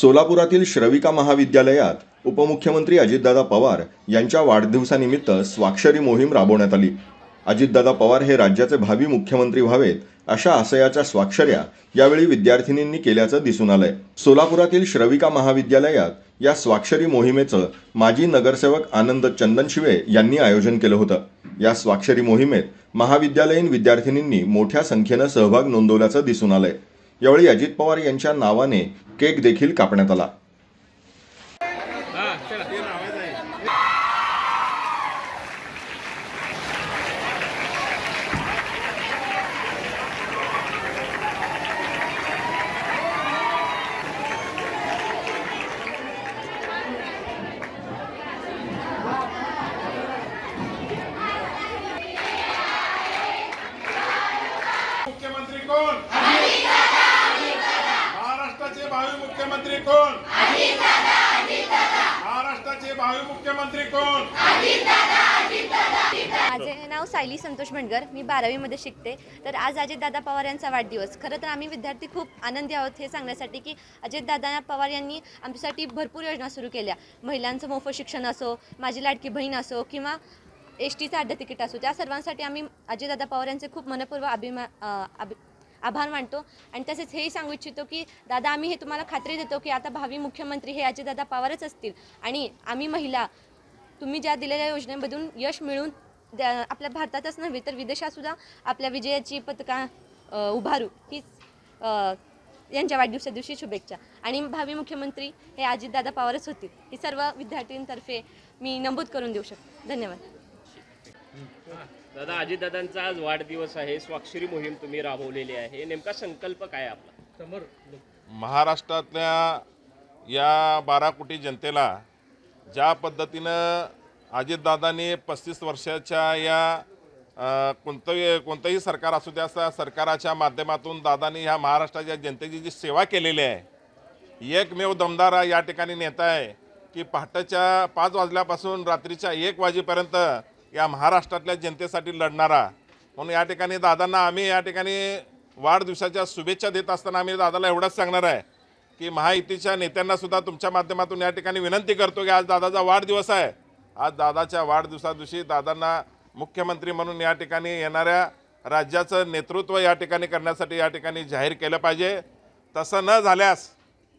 सोलापुरातील श्रविका महाविद्यालयात उपमुख्यमंत्री अजितदादा पवार यांच्या वाढदिवसानिमित्त स्वाक्षरी मोहीम राबवण्यात आली. अजितदादा पवार हे राज्याचे भावी मुख्यमंत्री व्हावेत अशा आशयाच्या स्वाक्षऱ्या यावेळी विद्यार्थिनींनी केल्याचं दिसून आलंय. सोलापुरातील श्रविका महाविद्यालयात या स्वाक्षरी मोहिमेचं माजी नगरसेवक आनंद चंदनशिवे यांनी आयोजन केलं होतं. या स्वाक्षरी मोहिमेत महाविद्यालयीन विद्यार्थिनींनी मोठ्या संख्येनं सहभाग नोंदवल्याचं दिसून आलंय. यावेळी अजित पवार यांच्या नावाने केक देखील कापण्यात आला मुख्यमंत्री कोण महाराष्ट्राचे भावी मुख्यमंत्री कोण? महाराष्ट्राचे भावी मुख्यमंत्री कोण? माझे नाव सायली संतोष भंडगर मी बारावीमध्ये शिकते. तर आज अजितदादा पवार यांचा वाढदिवस. खरं तर आम्ही विद्यार्थी खूप आनंदी आहोत हे सांगण्यासाठी की अजितदादा पवार यांनी आमच्यासाठी भरपूर योजना सुरू केल्या. महिलांचं मोफत शिक्षण असो माझी लाडकी बहीण असो किंवा एस टीचं अड्डा तिकीट असो त्या सर्वांसाठी आम्ही अजितदादा पवार यांचे खूप मनपूर्वक अभिमा अभि आभार मानतो. आणि तसेच हेही सांगू इच्छितो की दादा आम्ही हे तुम्हाला खात्री देतो की आता भावी मुख्यमंत्री हे अजितदादा पवारच असतील. आणि आम्ही महिला तुम्ही ज्या दिलेल्या योजनेमधून यश मिळून द्या आपल्या भारतातच नव्हे तर विदेशातसुद्धा आपल्या विजयाची पथका उभारू. हीच यांच्या वाढदिवसा दिवशी शुभेच्छा. आणि भावी मुख्यमंत्री हे अजितदादा पवारच होतील. ही सर्व विद्यार्थ्यांतर्फे मी नमूद करून देऊ शकतो. धन्यवाद. दादा अजितदादांचा आज वाढदिवस आहे. स्वाक्षरी मोहीम तुम्ही राबवलेली आहे. नेमका संकल्प काय आहे आपला? महाराष्ट्रातल्या या बारा कोटी जनतेला ज्या पद्धतीनं अजितदादांनी पस्तीस वर्षाच्या या अ, कोणतंही कोणतंही सरकार असू द्या त्या सरकाराच्या माध्यमातून दादांनी ह्या महाराष्ट्राच्या जनतेची जी सेवा केलेली आहे एकमेव दमदार या ठिकाणी नेता आहे की पहाटेच्या पाच वाजल्यापासून रात्रीच्या एक वाजेपर्यंत या महाराष्ट्रातल्या जनतेसाठी लढणारा. म्हणून या ठिकाणी दादांना आम्ही या ठिकाणी वाढदिवसाच्या शुभेच्छा देत असताना आम्ही दादाला एवढंच सांगणार आहे की महायुतीच्या नेत्यांना सुद्धा तुमच्या माध्यमातून या ठिकाणी विनंती करतो की आज दादाचा वाढदिवस आहे. आज दादाच्या वाढदिवसादिवशी दादांना मुख्यमंत्री म्हणून या ठिकाणी येणाऱ्या राज्याचं नेतृत्व या ठिकाणी करण्यासाठी या ठिकाणी जाहीर केलं पाहिजे. तसं न झाल्यास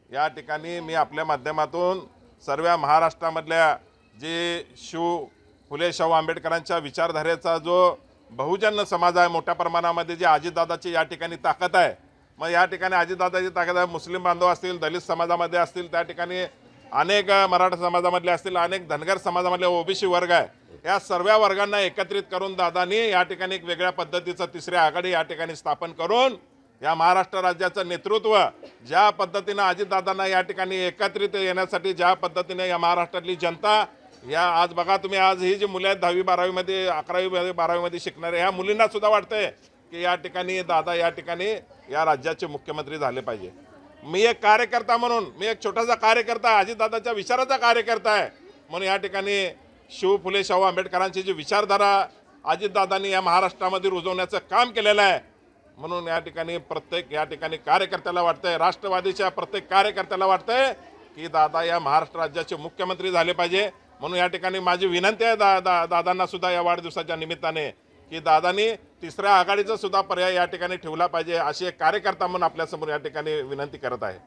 या ठिकाणी मी आपल्या माध्यमातून सर्व महाराष्ट्रामधल्या जे शिव फुले शाहू आंबेडकरांच्या विचारधारेचा जो बहुजन समाज आहे मोठ्या प्रमाणामध्ये जे अजितदादाची या ठिकाणी ताकद आहे मग या ठिकाणी अजितदादाची ताकद आहे मुस्लिम बांधव असतील दलित समाजामध्ये असतील त्या ठिकाणी अनेक मराठा समाजामधले असतील अनेक धनगर समाजामधले ओबीसी वर्ग आहे या सर्व वर्गांना एकत्रित करून दादानी या ठिकाणी एक वेगळ्या पद्धतीचं तिसरी आघाडी या ठिकाणी स्थापन करून या महाराष्ट्र राज्याचं नेतृत्व ज्या पद्धतीनं अजितदादांना या ठिकाणी एकत्रित येण्यासाठी ज्या पद्धतीने या महाराष्ट्रातली जनता या आज बघा तुम्ही आज ही जी मुलं आहेत दहावी बारावीमध्ये अकरावी बारावीमध्ये शिकणारे ह्या मुलींना सुद्धा वाटतंय की या ठिकाणी दादा या ठिकाणी या राज्याचे मुख्यमंत्री झाले पाहिजे. मी एक कार्यकर्ता म्हणून मी एक छोटासा कार्यकर्ता अजितदादाच्या विचाराचा कार्यकर्ता आहे. म्हणून या ठिकाणी शिव फुले शाहू आंबेडकरांची जी विचारधारा अजितदादांनी या महाराष्ट्रामध्ये रुजवण्याचं काम केलेलं आहे. म्हणून या ठिकाणी प्रत्येक या ठिकाणी कार्यकर्त्याला वाटतंय राष्ट्रवादीच्या प्रत्येक कार्यकर्त्याला वाटतंय की दादा या महाराष्ट्र राज्याचे मुख्यमंत्री झाले पाहिजे. म्हणून या ठिकाणी माझी विनंती आहे दा दा दादांना सुद्धा या वाढदिवसाच्या निमित्ताने की दादांनी तिसऱ्या आघाडीचा सुद्धा पर्याय या ठिकाणी ठेवला पाहिजे अशी एक कार्यकर्ता म्हणून आपल्यासमोर या ठिकाणी विनंती करत आहे.